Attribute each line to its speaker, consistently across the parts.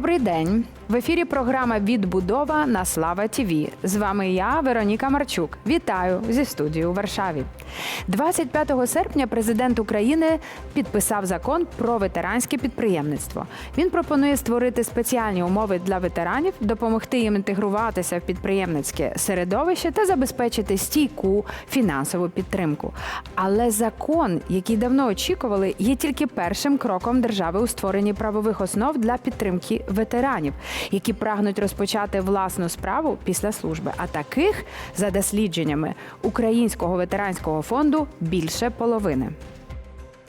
Speaker 1: Добрий день. В ефірі програма Відбудова на Слава ТІВІ. З вами я, Вероніка Марчук. Вітаю зі студії у Варшаві. 25 серпня президент України підписав закон про ветеранське підприємництво. Він пропонує створити спеціальні умови для ветеранів, допомогти їм інтегруватися в підприємницьке середовище та забезпечити стійку фінансову підтримку. Але закон, який давно очікували, є тільки першим кроком держави у створенні правових основ для підтримки ветеранів, які прагнуть розпочати власну справу після служби. А таких, за дослідженнями Українського ветеранського фонду, більше половини.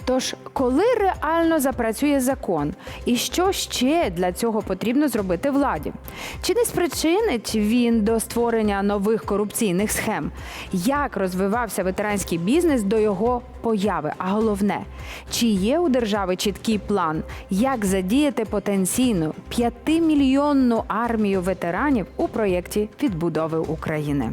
Speaker 1: Тож, коли реально запрацює закон, і що ще для цього потрібно зробити владі? Чи не спричинить він до створення нових корупційних схем? Як розвивався ветеранський бізнес до його появи? А головне, чи є у держави чіткий план, як задіяти потенційну п'ятимільйонну армію ветеранів у проєкті відбудови України?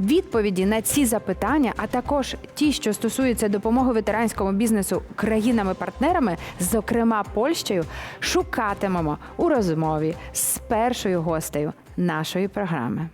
Speaker 1: Відповіді на ці запитання, а також ті, що стосуються допомоги ветеранському бізнесу країнами-партнерами, зокрема Польщею, шукатимемо у розмові з першою гостею нашої програми.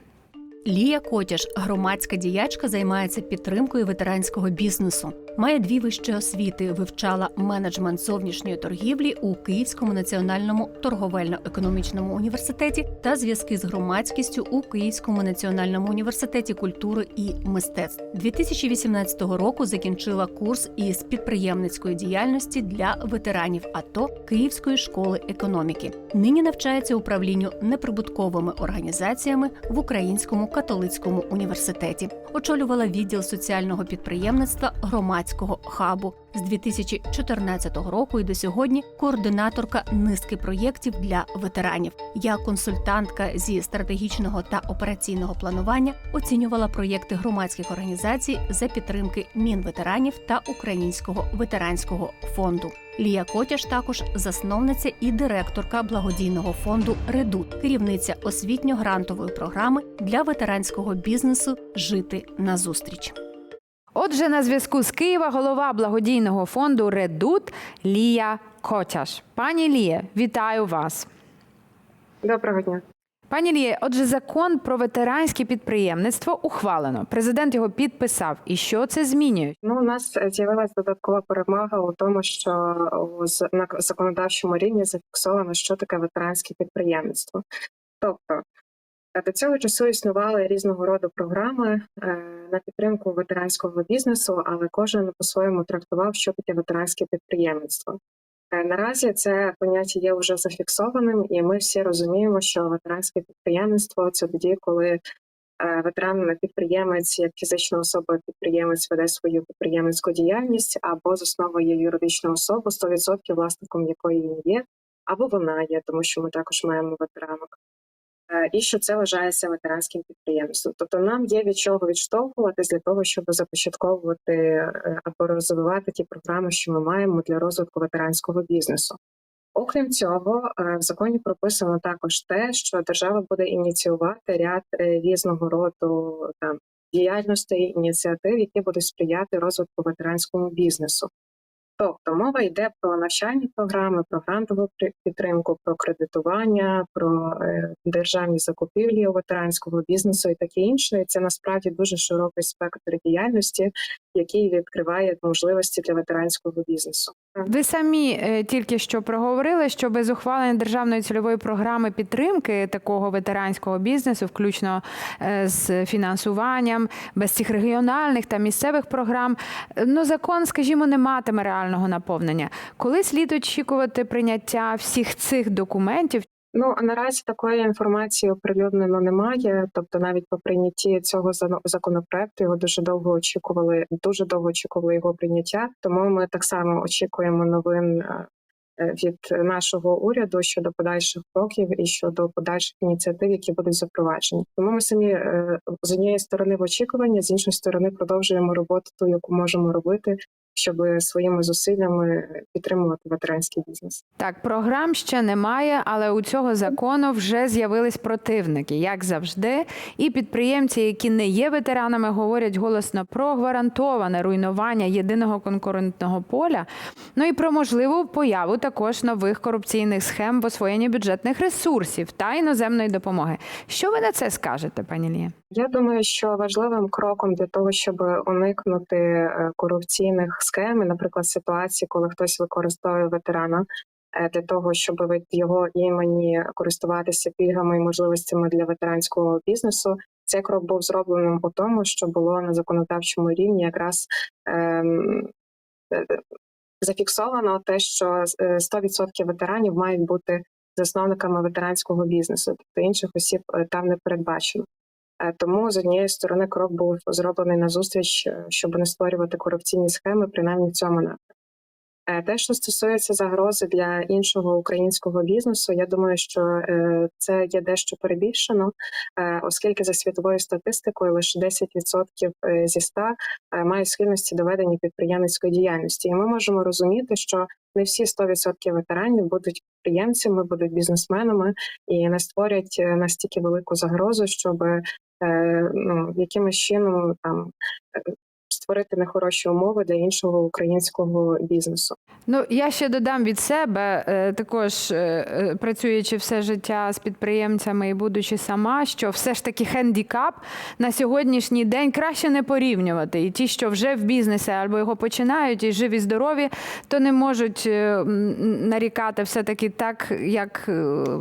Speaker 2: Лія Котяш, громадська діячка, займається підтримкою ветеранського бізнесу. Має дві вищі освіти, вивчала менеджмент зовнішньої торгівлі у Київському національному торговельно-економічному університеті та зв'язки з громадськістю у Київському національному університеті культури і мистецтв. 2018 року закінчила курс із підприємницької діяльності для ветеранів АТО Київської школи економіки. Нині навчається управлінню неприбутковими організаціями в Українському католицькому університеті. Очолювала відділ соціального підприємництва громадського хабу з 2014 року і до сьогодні координаторка низки проєктів для ветеранів. Як консультантка зі стратегічного та операційного планування оцінювала проєкти громадських організацій за підтримки мінветеранів та Українського ветеранського фонду. Лія Котяш також засновниця і директорка благодійного фонду Редут, керівниця освітньо-грантової програми для ветеранського бізнесу Жити назустріч.
Speaker 1: Отже, на зв'язку з Києва голова благодійного фонду Редут Лія Котяш. Пані Ліє, вітаю вас.
Speaker 3: Доброго дня.
Speaker 1: Пані Ліє, отже, закон про ветеранське підприємництво ухвалено. Президент його підписав. І що це змінює?
Speaker 3: Ну, у нас з'явилася додаткова перемога у тому, що на законодавчому рівні зафіксовано, що таке ветеранське підприємництво. Тобто до цього часу існували різного роду програми е, на підтримку ветеранського бізнесу, але кожен по-своєму трактував, що таке ветеранське підприємництво. Е, Наразі це поняття є вже зафіксованим, і ми всі розуміємо, що ветеранське підприємництво це тоді, коли е, ветеран підприємець, як фізична особа підприємець веде свою підприємницьку діяльність або засновує юридичну особу 100% власником якої він є, або вона є, тому що ми також маємо ветеранок. Е, І що це вважається ветеранським підприємством. Тобто нам є від чого відштовхуватись для того, щоб започатковувати е, або розвивати ті програми, що ми маємо для розвитку ветеранського бізнесу. Окрім цього, е, в законі прописано також те, що держава буде ініціювати ряд різного роду там діяльностей, ініціатив, які будуть сприяти розвитку ветеранському бізнесу. Тобто мова йде про навчальні програми, про грантову підтримку, про кредитування, про е, державні закупівлі ветеранського бізнесу і таке інше. Це насправді дуже широкий спектр діяльності, який відкриває можливості для ветеранського бізнесу.
Speaker 1: Ви самі е, тільки що проговорили, що без ухвалення державної цільової програми підтримки такого ветеранського бізнесу, включно е, з фінансуванням, без цих регіональних та місцевих програм, е, ну закон, скажімо, не матиме реального наповнення. Коли слід очікувати прийняття всіх цих документів?
Speaker 3: Ну наразі такої інформації оприлюднено немає. Тобто, навіть по прийнятті цього законопроекту його дуже довго очікували. Дуже довго очікували його прийняття. Тому ми так само очікуємо новин е, е, від нашого уряду щодо подальших кроків і щодо подальших ініціатив, які будуть запроваджені. Тому ми самі е, з однієї сторони в очікуванні, з іншої сторони продовжуємо роботу, ту, яку можемо робити щоб своїми зусиллями підтримувати ветеранський бізнес.
Speaker 1: Так, програм ще немає, але у цього закону вже з'явились противники, як завжди. І підприємці, які не є ветеранами, говорять голосно про гарантоване руйнування єдиного конкурентного поля. Ну і про можливу появу також нових корупційних схем в освоєнні бюджетних ресурсів та іноземної допомоги. Що ви на це скажете, пані Лія?
Speaker 3: Я думаю, що важливим кроком для того, щоб уникнути е, корупційних схем, наприклад, ситуації, коли хтось використовує ветерана е, для того, щоб від його імені користуватися пільгами і можливостями для ветеранського бізнесу. Цей крок був зробленим у тому, що було на законодавчому рівні якраз ем, е, зафіксовано те, що е, 100% ветеранів мають бути засновниками ветеранського бізнесу, тобто інших осіб е, там не передбачено. Е, Тому з однієї сторони крок був зроблений на зустріч, е, щоб не створювати корупційні схеми, принаймні в цьому напрямку. Е, Те, що стосується загрози для іншого українського бізнесу, я думаю, що е, це є дещо перебільшено, е, оскільки за світовою статистикою лише 10% е, зі 100 е, мають схильності до ведення підприємницької діяльності. І ми можемо розуміти, що не всі 100% ветеранів будуть підприємцями, будуть бізнесменами і не створять настільки велику загрозу, щоб ну, якимось чином там створити нехороші умови для іншого українського бізнесу.
Speaker 1: Ну, я ще додам від себе, е, також е, е, працюючи все життя з підприємцями і будучи сама, що все ж таки хендікап на сьогоднішній день краще не порівнювати. І ті, що вже в бізнесі або його починають, і живі, здорові, то не можуть нарікати все-таки так, як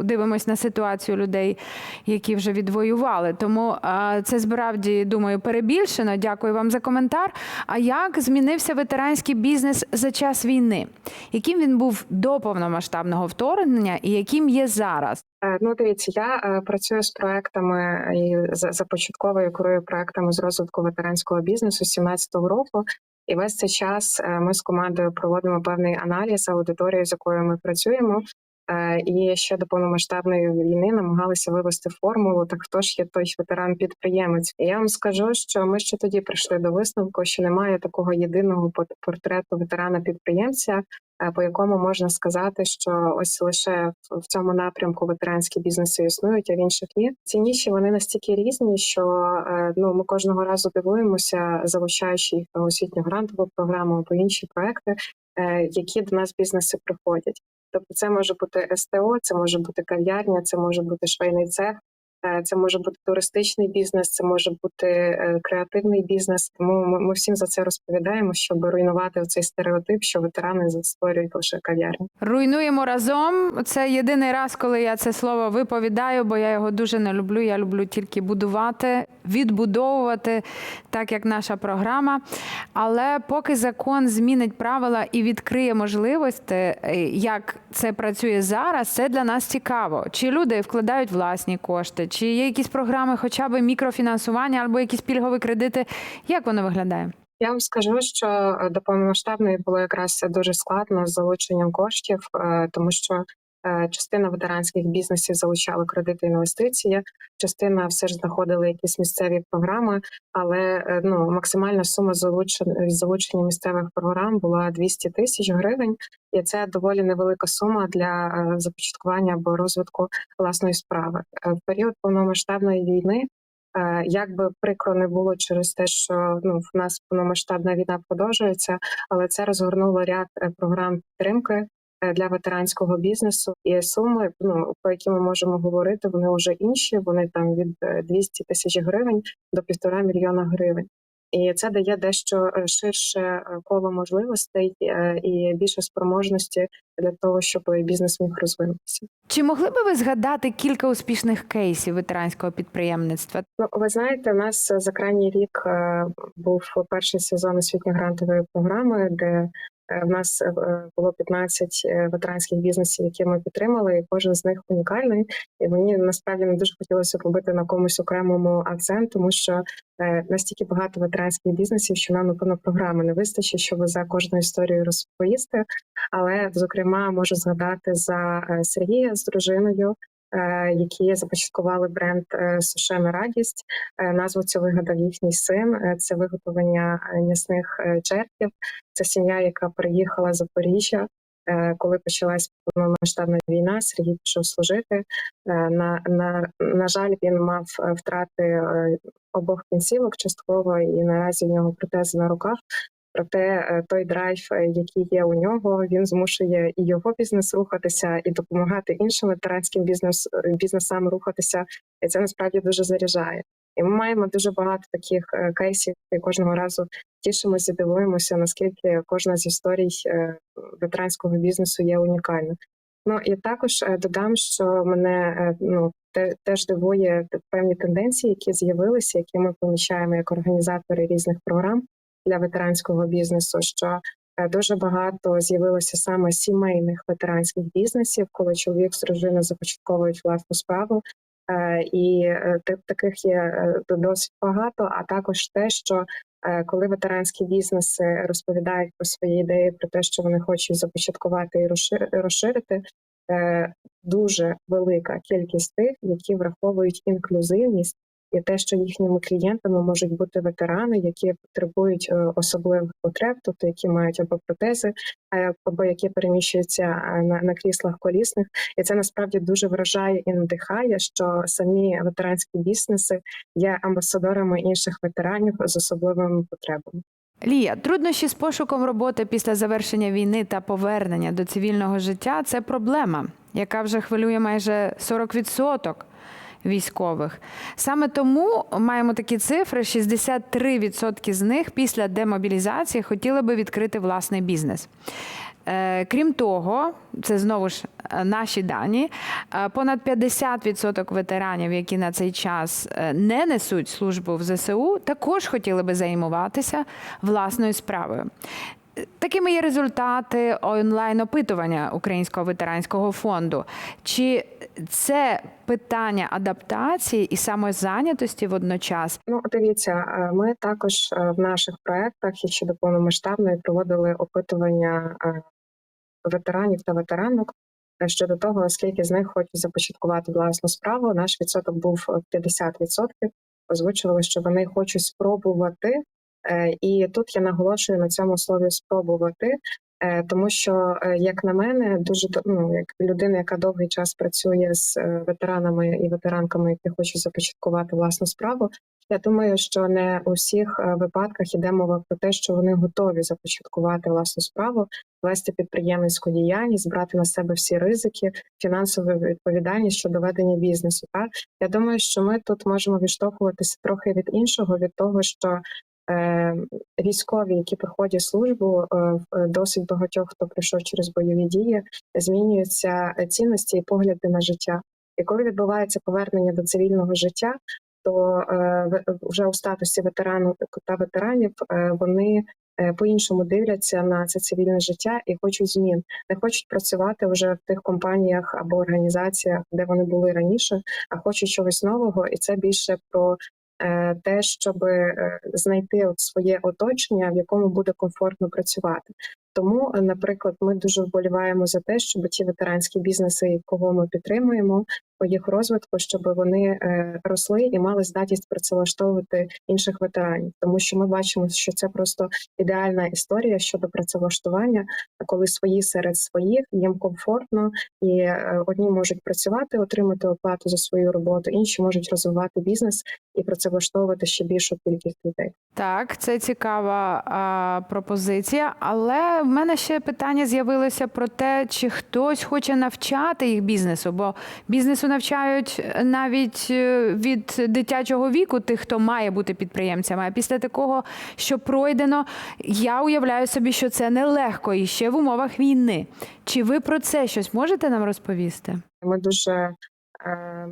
Speaker 1: дивимось на ситуацію людей, які вже відвоювали. Тому це справді думаю перебільшено. Дякую вам за коментар. А як змінився ветеранський бізнес за час війни? Яким він був до повномасштабного вторгнення і яким є зараз?
Speaker 3: Е, Ну, дивіться, я е, працюю з проектами і за- започатковую керую проектами з розвитку ветеранського бізнесу з 17-го року. І весь цей час е, ми з командою проводимо певний аналіз аудиторії, з якою ми працюємо. Е, І ще до повномасштабної війни намагалися вивести формулу. Так хто ж є той ветеран-підприємець? І я вам скажу, що ми ще тоді прийшли до висновку, що немає такого єдиного портрету ветерана-підприємця, е, по якому можна сказати, що ось лише в- цьому напрямку ветеранські бізнеси існують, а в інших ні. Ці ніші вони настільки різні, що е, ну ми кожного разу дивуємося, залучаючи їх на освітню грантову програму або інші проекти, які до нас бізнеси приходять. Тобто, це може бути СТО, це може бути кав'ярня, це може бути швейний цех. е, Це може бути туристичний бізнес, це може бути е, креативний бізнес. Тому ми, всім за це розповідаємо, щоб руйнувати цей стереотип, що ветерани створюють лише кав'ярні.
Speaker 1: Руйнуємо разом. Це єдиний раз, коли я це слово виповідаю, бо я його дуже не люблю. Я люблю тільки будувати, відбудовувати, так як наша програма. Але поки закон змінить правила і відкриє можливості, е, як це працює зараз, це для нас цікаво. Чи люди вкладають власні кошти, чи є якісь програми, хоча б мікрофінансування або якісь пільгові кредити. Як воно виглядає?
Speaker 3: Я вам скажу, що е, до повномасштабної було якраз дуже складно з залученням коштів, е, тому що частина ветеранських бізнесів залучали кредити інвестиції, частина все ж знаходили якісь місцеві програми, але е, ну максимальна сума залучення залучення місцевих програм була 200 тисяч гривень, і це доволі невелика сума для е, започаткування або розвитку власної справи. Е, В період повномасштабної війни. Е, Як би прикро не було через те, що ну в нас повномасштабна війна продовжується, але це розгорнуло ряд е, програм підтримки е, для ветеранського бізнесу. І суми, ну про які ми можемо говорити, вони вже інші. Вони там від е, 200 тисяч гривень до півтора мільйона гривень. І це дає дещо е, ширше е, коло можливостей е, і більше спроможності для того, щоб бізнес міг розвинутися.
Speaker 1: Чи могли би ви згадати кілька успішних кейсів ветеранського підприємництва?
Speaker 3: Ну, ви знаєте, у нас за крайній рік е, був перший сезон освітньо-грантової програми, де е, в нас е, було 15 е, ветеранських бізнесів, які ми підтримали, і кожен з них унікальний. І мені насправді не дуже хотілося робити на комусь окремому акцент, тому що е, настільки багато ветеранських бізнесів, що нам напевно програми не вистачить, щоб за кожну історію розповісти. Але зокрема можу згадати за е, Сергія з дружиною. Е, які започаткували бренд е, Сушена Радість. Е, Назву цю вигадав їхній син. Це виготовлення м'ясних черків. Це сім'я, яка приїхала з Запоріжжя. Коли почалась повномасштабна війна, Сергій пішов служити. На, на, на жаль, він мав втрати обох кінцівок частково, і наразі в нього протези на руках. Проте е, той драйв, е, який є у нього, він змушує і його бізнес рухатися, і допомагати іншим ветеранським бізнес бізнесам рухатися. І це насправді дуже заряджає. І ми маємо дуже багато таких е, кейсів, і кожного разу тішимося, дивуємося, наскільки кожна з історій е, ветеранського бізнесу є унікальна. Ну і також е, додам, що мене е, ну теж дивує певні тенденції, які з'явилися, які ми помічаємо як організатори різних програм для ветеранського бізнесу. Що е, дуже багато з'явилося саме сімейних ветеранських бізнесів, коли чоловік з дружиною започатковують власну справу. Е, І е, таких є досить багато. А також те, що коли ветеранські бізнеси розповідають про свої ідеї, про те, що вони хочуть започаткувати і розширити, дуже велика кількість тих, які враховують інклюзивність і те, що їхніми клієнтами можуть бути ветерани, які потребують е, особливих потреб, тобто які мають або протези, е, або які переміщуються е, на, на кріслах колісних, і це насправді дуже вражає і надихає, що самі ветеранські бізнеси є амбасадорами інших ветеранів з особливими потребами.
Speaker 1: Лія, труднощі з пошуком роботи після завершення війни та повернення до цивільного життя це проблема, яка вже хвилює майже 40% військових. Саме тому маємо такі цифри: 63% з них після демобілізації хотіли би відкрити власний бізнес. Е, Крім того, це знову ж е, наші дані. е, Понад 50% ветеранів, які на цей час не несуть службу в ЗСУ, також хотіли би займатися власною справою. Такими є результати онлайн-опитування Українського ветеранського фонду. Чи це питання адаптації і самозайнятості водночас?
Speaker 3: Ну, дивіться, е, ми також е, в наших проектах і щодо повномасштабної проводили опитування е, ветеранів та ветеранок щодо того, скільки з них хочуть започаткувати власну справу. Наш відсоток був е, 50%. Озвучували, що вони хочуть спробувати, і тут я наголошую на цьому слові спробувати. е, Тому що, е, як на мене, дуже ну, як людина, яка довгий час працює з е, ветеранами і ветеранками, які хочуть започаткувати власну справу, я думаю, що не у всіх е, випадках іде мова про те, що вони готові започаткувати власну справу, вести підприємницьку діяльність, брати на себе всі ризики, фінансову відповідальність щодо ведення бізнесу. Так я думаю, що ми тут можемо відштовхуватися трохи від іншого, від того, що е, військові, які проходять службу, е, в досить багатьох, хто пройшов через бойові дії, змінюються цінності і погляди на життя. І коли відбувається повернення до цивільного життя, то е, вже у статусі ветерану та ветеранів е, вони е, по-іншому дивляться на це цивільне життя і хочуть змін, не хочуть працювати вже в тих компаніях або організаціях, де вони були раніше, а хочуть чогось нового, і це більше про е, те, щоб е, знайти от своє оточення, в якому буде комфортно працювати. Тому, е, наприклад, ми дуже вболіваємо за те, щоб ті ветеранські бізнеси, кого ми підтримуємо, по їх розвитку, щоб вони е, росли і мали здатність працевлаштовувати інших ветеранів, тому що ми бачимо, що це просто ідеальна історія щодо працевлаштування, коли свої серед своїх їм комфортно, і е, одні можуть працювати, отримати оплату за свою роботу, інші можуть розвивати бізнес і працевлаштовувати ще більшу кількість людей.
Speaker 1: Так, це цікава а, пропозиція, але в мене ще питання з'явилося про те, чи хтось хоче навчати їх бізнесу, бо бізнесу навчають навіть е, від дитячого віку тих, хто має бути підприємцями. А після такого, що пройдено, я уявляю собі, що це нелегко і ще в умовах війни. Чи ви про це щось можете нам розповісти?
Speaker 3: Ми дуже е,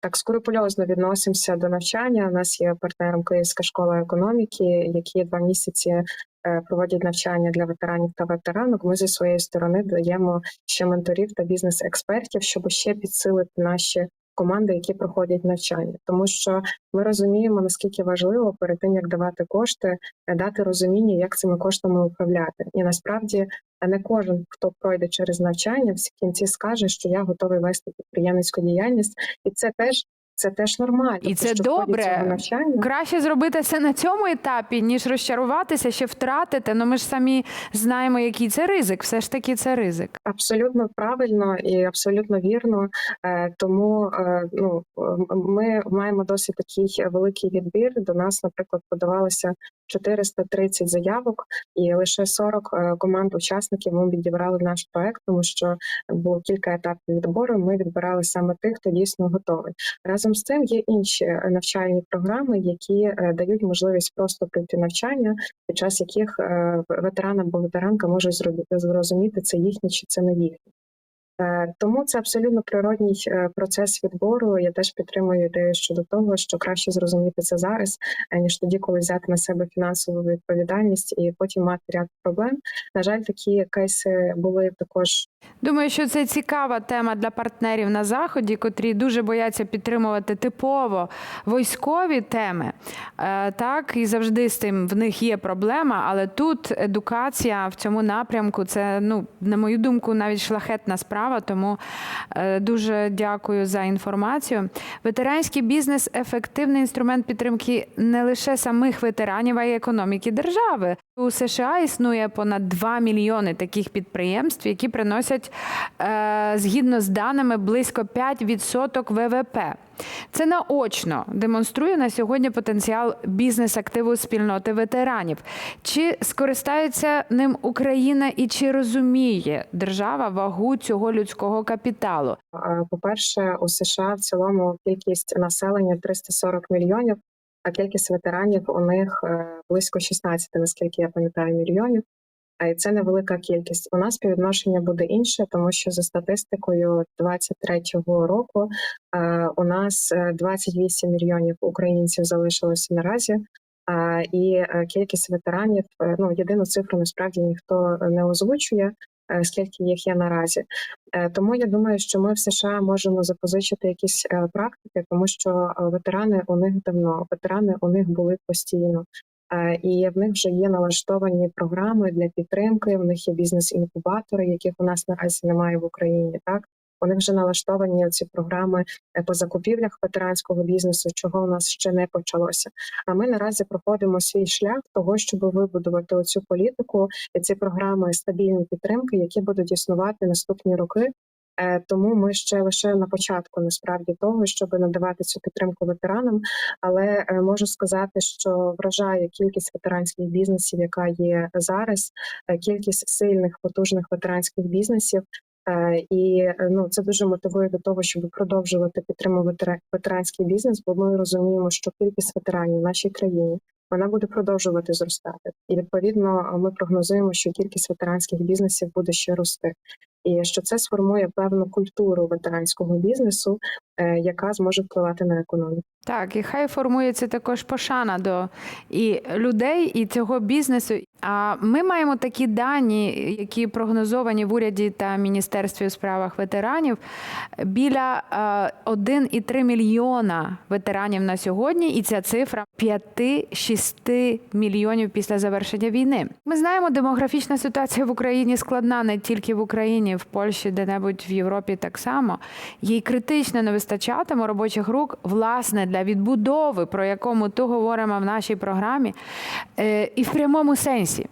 Speaker 3: так скрупульозно відносимося до навчання. У нас є партнером Київська школа економіки, які два місяці проводять навчання для ветеранів та ветеранок. Ми зі своєї сторони даємо ще менторів та бізнес-експертів, щоб ще підсилити наші команди, які проходять навчання, тому що ми розуміємо наскільки важливо перед тим як давати кошти, е, дати розуміння, як цими коштами управляти. І насправді А не кожен, хто пройде через навчання, в кінці скаже, що я готовий вести підприємницьку діяльність, і це теж це теж нормально.
Speaker 1: І це добре.
Speaker 3: навчання
Speaker 1: Краще зробити це на цьому етапі, ніж розчаруватися, ще втратити. Ну ми ж самі знаємо, який це ризик. Все ж таки, це ризик.
Speaker 3: Абсолютно правильно і абсолютно вірно. Е, Тому е, ну е, ми маємо досить такий великий відбір. До нас, наприклад, подавалося 430 заявок, і лише 40 е, команд учасників ми відібрали наш проект, тому що було кілька етапів відбору. Ми відбирали саме тих, хто дійсно готовий. Разом з цим є інші е, навчальні програми, які е, дають можливість просто пройти навчання, під час яких ветеран або ветеранка може зрозуміти, це їхнє чи це не їхнє. Е, Тому це абсолютно природній е, процес відбору. Я теж підтримую ідею щодо того, що краще зрозуміти це зараз, ніж тоді, коли взяти на себе фінансову відповідальність і потім мати ряд проблем. На жаль, такі кейси були також
Speaker 1: Думаю, що це цікава тема для партнерів на заході, котрі дуже бояться підтримувати типово військові теми. Е, Так і завжди з тим в них є проблема, але тут едукація в цьому напрямку це, ну на мою думку, навіть шлахетна справа. Тому е, дуже дякую за інформацію. Ветеранський бізнес ефективний інструмент підтримки не лише самих ветеранів, а й економіки держави. У США існує понад 2 мільйони таких підприємств, які приносять е, згідно з даними близько 5% ВВП. Це наочно демонструє на сьогодні потенціал бізнес-активу спільноти ветеранів. Чи скористається ним Україна і чи розуміє держава вагу цього людського капіталу?
Speaker 3: Е, По-перше, у США в цілому кількість населення 340 мільйонів, а кількість ветеранів у них е, близько 16, наскільки я пам'ятаю, мільйонів. І це невелика кількість. У нас співвідношення буде інше, тому що за статистикою 23-го року е, у нас е, 28 мільйонів українців залишилося наразі. І е, кількість ветеранів, е, ну єдину цифру насправді ніхто не озвучує, е, скільки їх є наразі. Е, Тому я думаю, що ми в США можемо запозичити якісь е, практики, тому що е, ветерани у них давно, ветерани у них були постійно. Е, І в них вже є налаштовані програми для підтримки. В них є бізнес-інкубатори, яких у нас наразі немає в Україні. Так них вже налаштовані ці програми е, по закупівлях ветеранського бізнесу, чого у нас ще не почалося. А ми наразі проходимо свій шлях того, щоб вибудувати оцю політику і ці програми стабільної підтримки, які будуть існувати наступні роки. Е, Тому ми ще лише на початку насправді того, щоб надавати цю підтримку ветеранам. Але е, можу сказати, що вражає кількість ветеранських бізнесів, яка є зараз, кількість сильних потужних ветеранських бізнесів. Е, І е, ну це дуже мотивує до того, щоб продовжувати підтримувати ветеранський бізнес, бо ми розуміємо, що кількість ветеранів в нашій країні вона буде продовжувати зростати, і відповідно ми прогнозуємо, що кількість ветеранських бізнесів буде ще рости, і що це сформує певну культуру ветеранського бізнесу, яка зможе впливати на економіку.
Speaker 1: Так, і хай формується також пошана до і людей, і цього бізнесу. А ми маємо такі дані, які прогнозовані в уряді та міністерстві у справах ветеранів. Біля е, 1,3 мільйона ветеранів на сьогодні, і ця цифра 5-6 мільйонів після завершення війни. Ми знаємо, демографічна ситуація в Україні складна не тільки в Україні, в Польщі, де-небудь в Європі так само. Їй критично не вистачатиме робочих рук, власне, для відбудови, про яку ми ту говоримо в нашій програмі, е, і в прямому сенсі.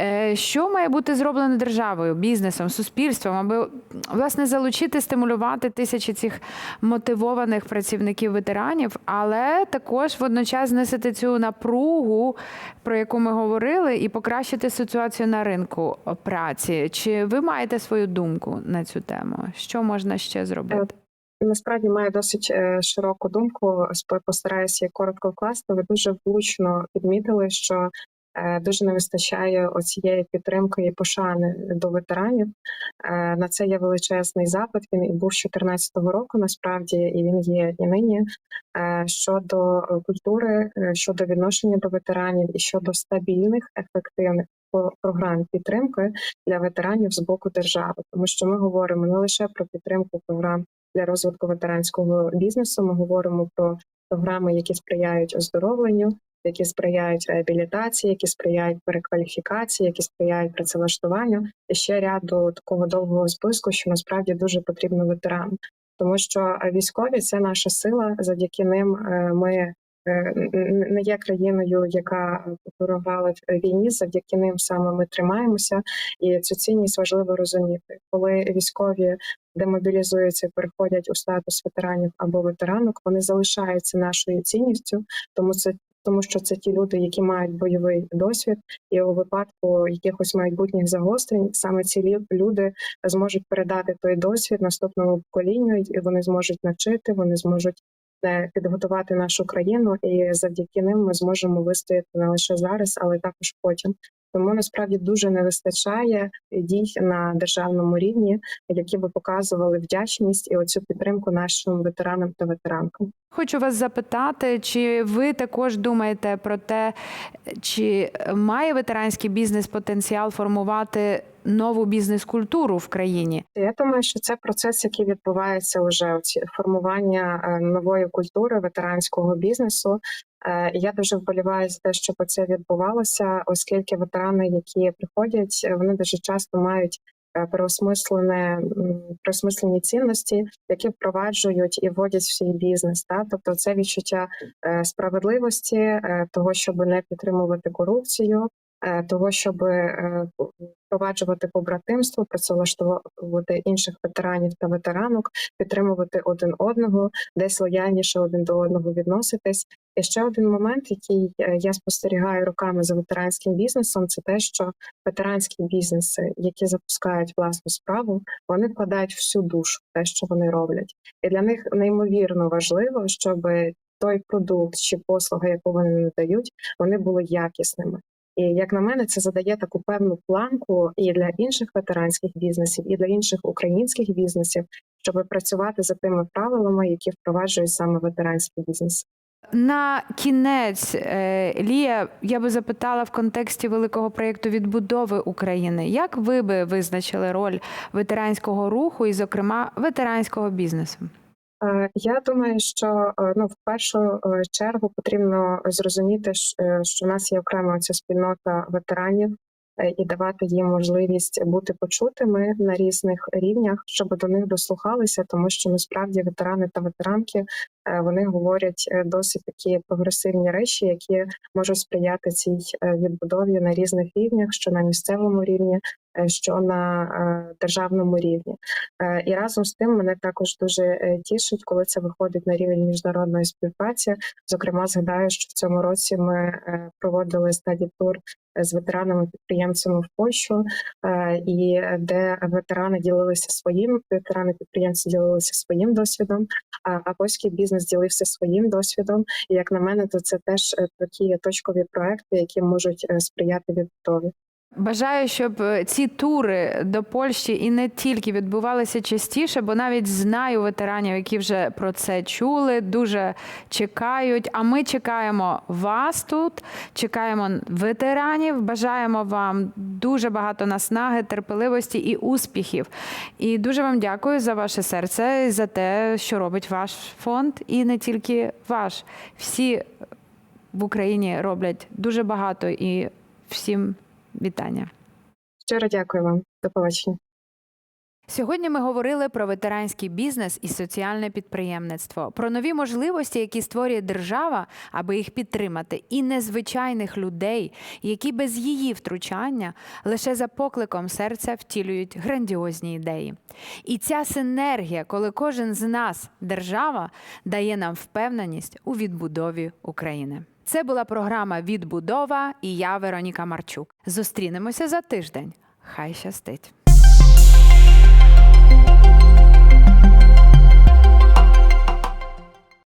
Speaker 1: Е, Що має бути зроблено державою, бізнесом, суспільством, аби власне залучити, стимулювати тисячі цих мотивованих працівників ветеранів, але також водночас знесити цю напругу, про яку ми говорили, і покращити ситуацію на ринку праці? Чи ви маєте свою думку на цю тему? Що можна ще зробити?
Speaker 3: Насправді має досить е, широку думку. Постараюся коротко вкласти. Ви дуже влучно підмітили, що е, дуже не вистачає оцієї підтримки і пошани до ветеранів. Е, На це є величезний запит. Він і був з 2014 року, насправді, і він є і нині. Щодо культури, щодо відношення до ветеранів і щодо стабільних, ефективних програм підтримки для ветеранів з боку держави, тому що ми говоримо не лише про підтримку програм для розвитку ветеранського бізнесу. Ми говоримо про програми, які сприяють оздоровленню, які сприяють реабілітації, які сприяють перекваліфікації, які сприяють працевлаштуванню, і ще ряду такого довгого списку, що насправді дуже потрібно ветеранам. Тому що військові це наша сила. Завдяки ним е, ми не є країною, яка програла в війні. Завдяки ним саме ми тримаємося, і цю цінність важливо розуміти, коли військові демобілізуються, переходять у статус ветеранів або ветеранок. Вони залишаються нашою цінністю, тому це. Тому що це ті люди, які мають бойовий досвід, і у випадку якихось майбутніх загострень саме ці люди зможуть передати той досвід наступному поколінню, і вони зможуть навчити, вони зможуть е, підготувати нашу країну, і завдяки ним ми зможемо вистояти не лише зараз, але також потім. Тому насправді дуже не вистачає дій на державному рівні, які би показували вдячність і оцю підтримку нашим ветеранам та ветеранкам.
Speaker 1: Хочу вас запитати, чи ви також думаєте про те, чи має ветеранський бізнес потенціал формувати нову бізнес-культуру в країні?
Speaker 3: Я думаю, що це процес, який відбувається вже формування е, нової культури ветеранського бізнесу. Е, Я дуже вболіваю за те, щоб це відбувалося, оскільки ветерани, які приходять, е, вони дуже часто мають е, переосмислене переосмислені цінності, які впроваджують і вводять в свій бізнес. Та тобто це відчуття справедливості, того, щоб не підтримувати корупцію, того, щоб е, впроваджувати побратимство, працевлаштовувати інших ветеранів та ветеранок, підтримувати один одного, десь лояльніше один до одного відноситись. І ще один момент, який е, я спостерігаю роками за ветеранським бізнесом, це те, що ветеранські бізнеси, які запускають власну справу, вони вкладають всю душу в те, що вони роблять, і для них неймовірно важливо, щоб той продукт чи послуга, яку вони надають, вони були якісними. І як на мене, це задає таку певну планку і для інших ветеранських бізнесів, і для інших українських бізнесів, щоб працювати за тими правилами, які впроваджують саме ветеранський бізнес.
Speaker 1: На кінець, е, Лія, я би запитала в контексті великого проєкту відбудови України. Як ви би визначили роль ветеранського руху і, зокрема, ветеранського бізнесу?
Speaker 3: Е, Я думаю, що е, ну в першу е, чергу потрібно зрозуміти, що в нас є окрема ця спільнота ветеранів, і давати їм можливість бути почутими на різних рівнях, щоб до них дослухалися, тому що насправді ветерани та ветеранки вони говорять е, досить такі прогресивні речі, які можуть сприяти цій е, відбудові на різних рівнях, що на місцевому рівні, е, що на е, державному рівні. Е, І разом з тим мене також дуже е, тішить, коли це виходить на рівень міжнародної співпраці. Зокрема, згадаю, що в цьому році ми е, проводили стаді тур з ветеранами підприємцями в Польщу, е, і де ветерани ділилися своїм, ветерани підприємці ділилися своїм досвідом, а польський бізнес ділився своїм досвідом. І як на мене, то це теж е, такі точкові проекти, які можуть е, сприяти відбудові.
Speaker 1: Бажаю, щоб е, ці тури до Польщі і не тільки відбувалися частіше, бо навіть знаю ветеранів, які вже про це чули, дуже чекають. А ми чекаємо вас тут, чекаємо ветеранів. Бажаємо вам дуже багато наснаги, терпеливості і успіхів. І дуже вам дякую за ваше серце і за те, що робить ваш фонд, і не тільки ваш. Всі в Україні роблять дуже багато і всім вітання.
Speaker 3: Щиро дякую вам. До побачення.
Speaker 1: Сьогодні ми говорили про ветеранський бізнес і соціальне підприємництво, про нові можливості, які створює держава, аби їх підтримати, і незвичайних людей, які без її втручання лише за покликом серця втілюють грандіозні ідеї. І ця синергія, коли кожен з нас, держава, дає нам впевненість у відбудові України. Це була програма Відбудова і я, Вероніка Марчук. Зустрінемося за тиждень. Хай щастить!